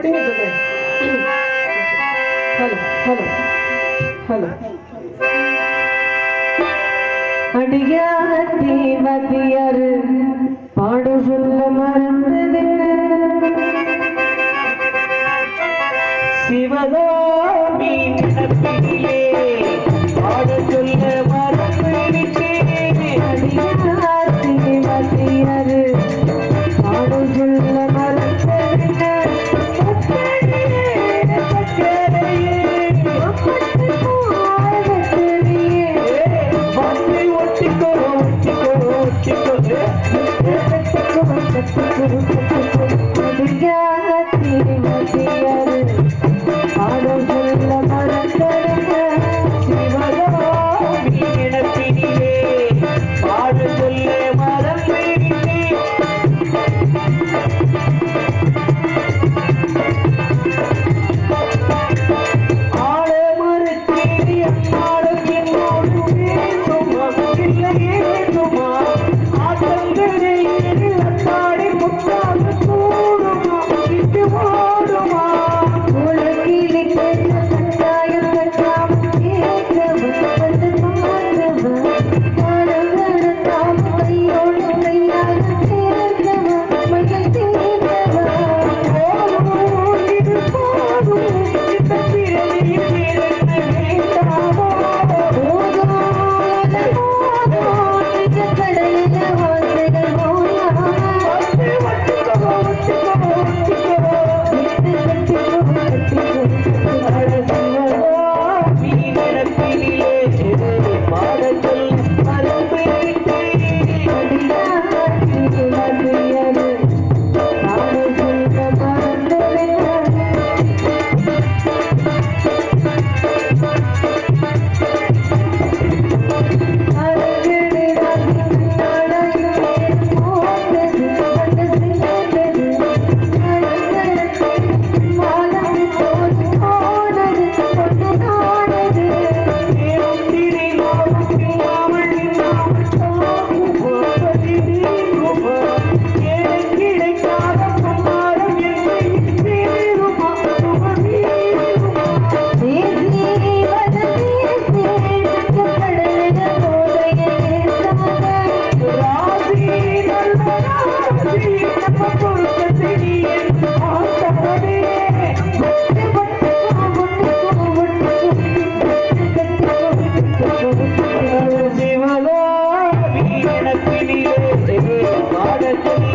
பிடிங்க சொல்றேன். Hello hello hello அடியாத்தி மத்தியரு பாடு சொல்ல மர Thank you. என்னோடு சுமக்கில்லையே நடப்பினிலே மாடத்தை பாடத்தில்